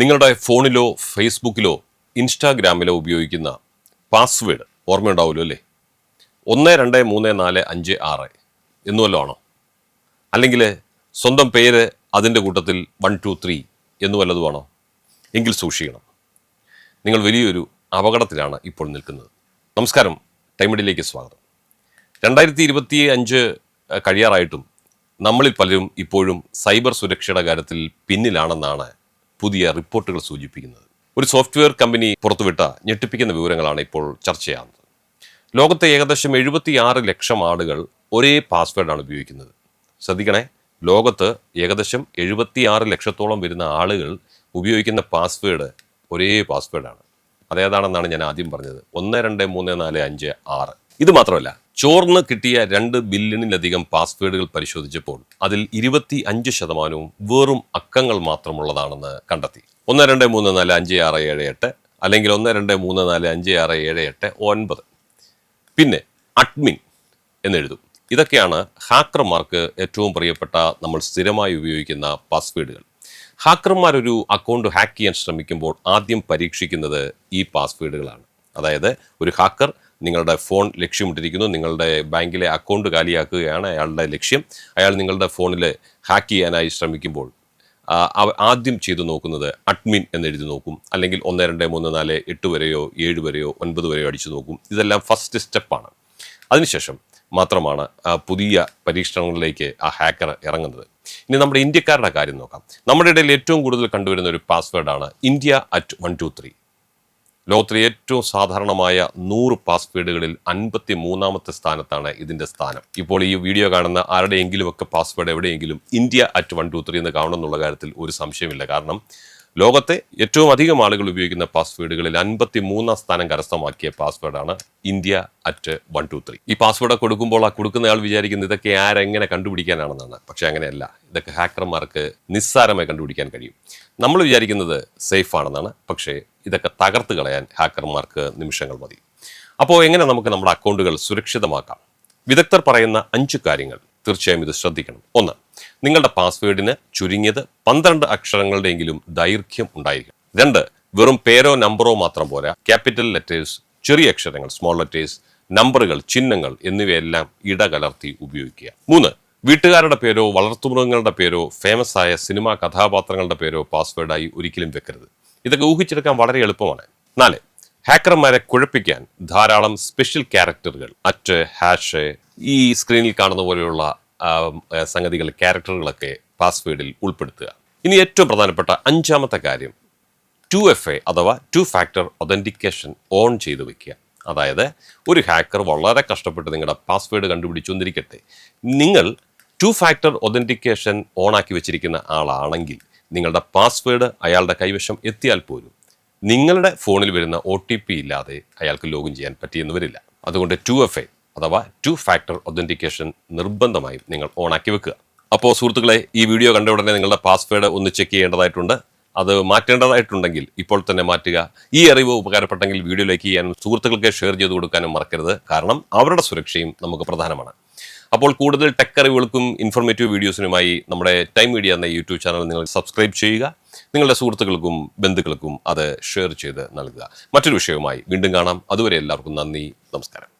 നിങ്ങളുടെ ഫോണിലോ ഫേസ്ബുക്കിലോ ഇൻസ്റ്റാഗ്രാമിലോ ഉപയോഗിക്കുന്ന പാസ്വേഡ് ഓർമ്മയുണ്ടാവുമല്ലോ അല്ലേ? ഒന്ന് രണ്ട് മൂന്ന് നാല് അഞ്ച് ആറ് എന്നുവല്ലോ അല്ലെങ്കിൽ സ്വന്തം പേര് അതിന്റെ കൂട്ടത്തിൽ വൺ ടു ത്രീ എന്ന് വല്ലതുമാണോ എങ്കിൽ സൂക്ഷിക്കണം. നിങ്ങൾ വലിയൊരു അപകടത്തിലാണ് ഇപ്പോൾ നിൽക്കുന്നത്. നമസ്കാരം. ടൈമിഡിലേക്ക് സ്വാഗതം. രണ്ടായിരത്തി ഇരുപത്തി അഞ്ച് കഴിയാറായിട്ടും നമ്മളിൽ പലരും ഇപ്പോഴും സൈബർ സുരക്ഷയുടെ കാര്യത്തിൽ പിന്നിലാണെന്നാണ് പുതിയ റിപ്പോർട്ടുകൾ സൂചിപ്പിക്കുന്നത്. ഒരു സോഫ്റ്റ്വെയർ കമ്പനി പുറത്തുവിട്ട ഞെട്ടിപ്പിക്കുന്ന വിവരങ്ങളാണ് ഇപ്പോൾ ചർച്ചയാകുന്നത് ലോകത്തെ ഏകദേശം എഴുപത്തിയാറ് ലക്ഷം ആളുകൾ ഒരേ പാസ്വേഡാണ് ഉപയോഗിക്കുന്നത്. ശ്രദ്ധിക്കണേ ലോകത്ത് ഏകദേശം എഴുപത്തിയാറ് ലക്ഷത്തോളം വരുന്ന ആളുകൾ ഉപയോഗിക്കുന്ന പാസ്വേഡ് ഒരേ പാസ്വേഡാണ്. അതേതാണെന്നാണ് ഞാൻ ആദ്യം പറഞ്ഞത്? ഒന്ന് രണ്ട് മൂന്ന് നാല് അഞ്ച് ആറ്. ഇത് മാത്രമല്ല ചോർന്ന് കിട്ടിയ രണ്ട് ബില്യണിലധികം പാസ്വേഡുകൾ പരിശോധിച്ചപ്പോൾ അതിൽ ഇരുപത്തി അഞ്ച് ശതമാനവും വെറും അക്കങ്ങൾ മാത്രമുള്ളതാണെന്ന് കണ്ടെത്തി. ഒന്ന് രണ്ട് മൂന്ന് നാല് അഞ്ച് ആറ് ഏഴ് എട്ട് അല്ലെങ്കിൽ ഒന്ന് രണ്ട് മൂന്ന് നാല് അഞ്ച് ആറ് ഏഴ് എട്ട് ഒൻപത്. പിന്നെ അഡ്മിൻ എന്നെഴുതും ഇതൊക്കെയാണ് ഹാക്കർമാർക്ക് ഏറ്റവും പ്രിയപ്പെട്ട നമ്മൾ സ്ഥിരമായി ഉപയോഗിക്കുന്ന പാസ്വേഡുകൾ. ഹാക്കർമാർ ഒരു അക്കൗണ്ട് ഹാക്ക് ചെയ്യാൻ ശ്രമിക്കുമ്പോൾ ആദ്യം പരീക്ഷിക്കുന്നത് ഈ പാസ്വേഡുകളാണ്. അതായത് ഒരു ഹാക്കർ നിങ്ങളുടെ ഫോൺ ലക്ഷ്യമിട്ടിരിക്കുന്നു. നിങ്ങളുടെ ബാങ്കിലെ അക്കൗണ്ട് കാലിയാക്കുകയാണ് അയാളുടെ ലക്ഷ്യം. അയാൾ നിങ്ങളുടെ ഫോണിൽ ഹാക്ക് ചെയ്യാനായി ശ്രമിക്കുമ്പോൾ ആദ്യം ചെയ്തു നോക്കുന്നത് അഡ്മിൻ എന്നെഴുതി നോക്കും. അല്ലെങ്കിൽ ഒന്ന് രണ്ട് മൂന്ന് നാല് എട്ട് വരെയോ ഏഴ് വരെയോ ഒൻപത് വരെയോ അടിച്ചു നോക്കും. ഇതെല്ലാം ഫസ്റ്റ് സ്റ്റെപ്പാണ്. അതിനുശേഷം മാത്രമാണ് പുതിയ പരീക്ഷണങ്ങളിലേക്ക് ആ ഹാക്കർ ഇറങ്ങുന്നത്. ഇനി നമ്മുടെ ഇന്ത്യക്കാരുടെ കാര്യം നോക്കാം. നമ്മുടെ ഇടയിൽ ഏറ്റവും കൂടുതൽ കണ്ടുവരുന്ന ഒരു പാസ്വേഡാണ് India at one two three. ലോകത്തിലെ ഏറ്റവും സാധാരണമായ നൂറ് പാസ്വേഡുകളിൽ അൻപത്തി മൂന്നാമത്തെ സ്ഥാനത്താണ് ഇതിന്റെ സ്ഥാനം. ഇപ്പോൾ ഈ വീഡിയോ കാണുന്ന ആരുടെയെങ്കിലും ഒക്കെ പാസ്വേഡ് എവിടെയെങ്കിലും India at one two three എന്ന് കാണുമെന്നുള്ള കാര്യത്തിൽ ഒരു സംശയമില്ല കാരണം ലോകത്തെ ഏറ്റവും അധികം ആളുകൾ ഉപയോഗിക്കുന്ന പാസ്വേഡുകളിൽ അൻപത്തി മൂന്നാം സ്ഥാനം കരസ്ഥമാക്കിയ പാസ്വേഡാണ് India at one two three ഈ പാസ്വേഡ് കൊടുക്കുമ്പോൾ ആ കൊടുക്കുന്നയാൾ വിചാരിക്കുന്നത് ഇതൊക്കെ ആരെങ്ങനെ കണ്ടുപിടിക്കാനാണെന്നാണ്. പക്ഷെ അങ്ങനെയല്ല. ഇതൊക്കെ ഹാക്കർമാർക്ക് നിസ്സാരമായി കണ്ടുപിടിക്കാൻ കഴിയും. നമ്മൾ വിചാരിക്കുന്നത് സേഫ് ആണെന്നാണ്. പക്ഷേ ഇതൊക്കെ തകർത്ത് കളയാൻ ഹാക്കർമാർക്ക് നിമിഷങ്ങൾ മതി. അപ്പോൾ എങ്ങനെ നമുക്ക് നമ്മുടെ അക്കൗണ്ടുകൾ സുരക്ഷിതമാക്കാം? വിദഗ്ധർ പറയുന്ന അഞ്ച് കാര്യങ്ങൾ. തീർച്ചയായും ഇത് ശ്രദ്ധിക്കണം. ഒന്ന് നിങ്ങളുടെ പാസ്വേഡിന് ചുരുങ്ങിയത് പന്ത്രണ്ട് അക്ഷരങ്ങളുടെയെങ്കിലും ദൈർഘ്യം ഉണ്ടായിരിക്കണം. രണ്ട് വെറും പേരോ നമ്പറോ മാത്രം പോരാ. ക്യാപിറ്റൽ ലെറ്റേഴ്സ് ചെറിയ അക്ഷരങ്ങൾ സ്മോൾ ലെറ്റേഴ്സ് നമ്പറുകൾ ചിഹ്നങ്ങൾ എന്നിവയെല്ലാം ഇടകലർത്തി ഉപയോഗിക്കുക. മൂന്ന് വീട്ടുകാരുടെ പേരോ വളർത്തുമൃഗങ്ങളുടെ പേരോ ഫേമസ് ആയ സിനിമാ കഥാപാത്രങ്ങളുടെ പേരോ പാസ്വേഡായി ഒരിക്കലും വെക്കരുത്. ഇതൊക്കെ ഊഹിച്ചെടുക്കാൻ വളരെ എളുപ്പമാണ്. നാല് ഹാക്കർമാരെ കുഴപ്പിക്കാൻ ധാരാളം സ്പെഷ്യൽ ക്യാരക്ടറുകൾ അറ്റ് ഹാഷ് ഈ സ്ക്രീനിൽ കാണുന്ന പോലെയുള്ള സംഗതികൾ ക്യാരക്ടറുകളൊക്കെ പാസ്വേഡിൽ ഉൾപ്പെടുത്തുക. ഇനി ഏറ്റവും പ്രധാനപ്പെട്ട അഞ്ചാമത്തെ കാര്യം ടു എഫ് എ അഥവാ ടു ഫാക്ടർ ഒതന്റിക്കേഷൻ ഓൺ ചെയ്ത് വെക്കുക. അതായത് ഒരു ഹാക്കർ വളരെ കഷ്ടപ്പെട്ട് നിങ്ങളുടെ പാസ്വേഡ് കണ്ടുപിടിച്ചുകൊണ്ടിരിക്കട്ടെ. നിങ്ങൾ ടു ഫാക്ടർ ഒതന്റിക്കേഷൻ ഓണാക്കി വെച്ചിരിക്കുന്ന ആളാണെങ്കിൽ നിങ്ങളുടെ പാസ്വേഡ് അയാളുടെ കൈവശം എത്തിയാൽ പോലും നിങ്ങളുടെ ഫോണിൽ വരുന്ന ഒ ടി പി ഇല്ലാതെ അയാൾക്ക് ലോഗിൻ ചെയ്യാൻ പറ്റിയെന്ന് വരില്ല. അതുകൊണ്ട് ടു എഫ് എ അഥവാ ടു ഫാക്ടർ ഒതന്റിക്കേഷൻ നിർബന്ധമായും നിങ്ങൾ ഓണാക്കി വെക്കുക. അപ്പോൾ സുഹൃത്തുക്കളെ ഈ വീഡിയോ കണ്ട ഉടനെ നിങ്ങളുടെ പാസ്വേഡ് ഒന്ന് ചെക്ക് ചെയ്യേണ്ടതായിട്ടുണ്ട്. അത് മാറ്റേണ്ടതായിട്ടുണ്ടെങ്കിൽ ഇപ്പോൾ തന്നെ മാറ്റുക. ഈ അറിവ് ഉപകാരപ്പെട്ടെങ്കിൽ വീഡിയോ ലൈക്ക് ചെയ്യാനും സുഹൃത്തുക്കൾക്ക് ഷെയർ ചെയ്ത് കൊടുക്കാനും മറക്കരുത്. കാരണം അവരുടെ സുരക്ഷയും നമുക്ക് പ്രധാനമാണ്. അപ്പോൾ കൂടുതൽ ടെക് അറിവുകൾക്കും ഇൻഫോർമേറ്റീവ് വീഡിയോസിനുമായി നമ്മുടെ ടൈം മീഡിയ എന്ന യൂട്യൂബ് ചാനൽ നിങ്ങൾ സബ്സ്ക്രൈബ് ചെയ്യുക. നിങ്ങളുടെ സുഹൃത്തുക്കൾക്കും ബന്ധുക്കൾക്കും അത് ഷെയർ ചെയ്ത് നൽകുക. മറ്റൊരു വിഷയവുമായി വീണ്ടും കാണാം. അതുവരെ എല്ലാവർക്കും നന്ദി നമസ്കാരം.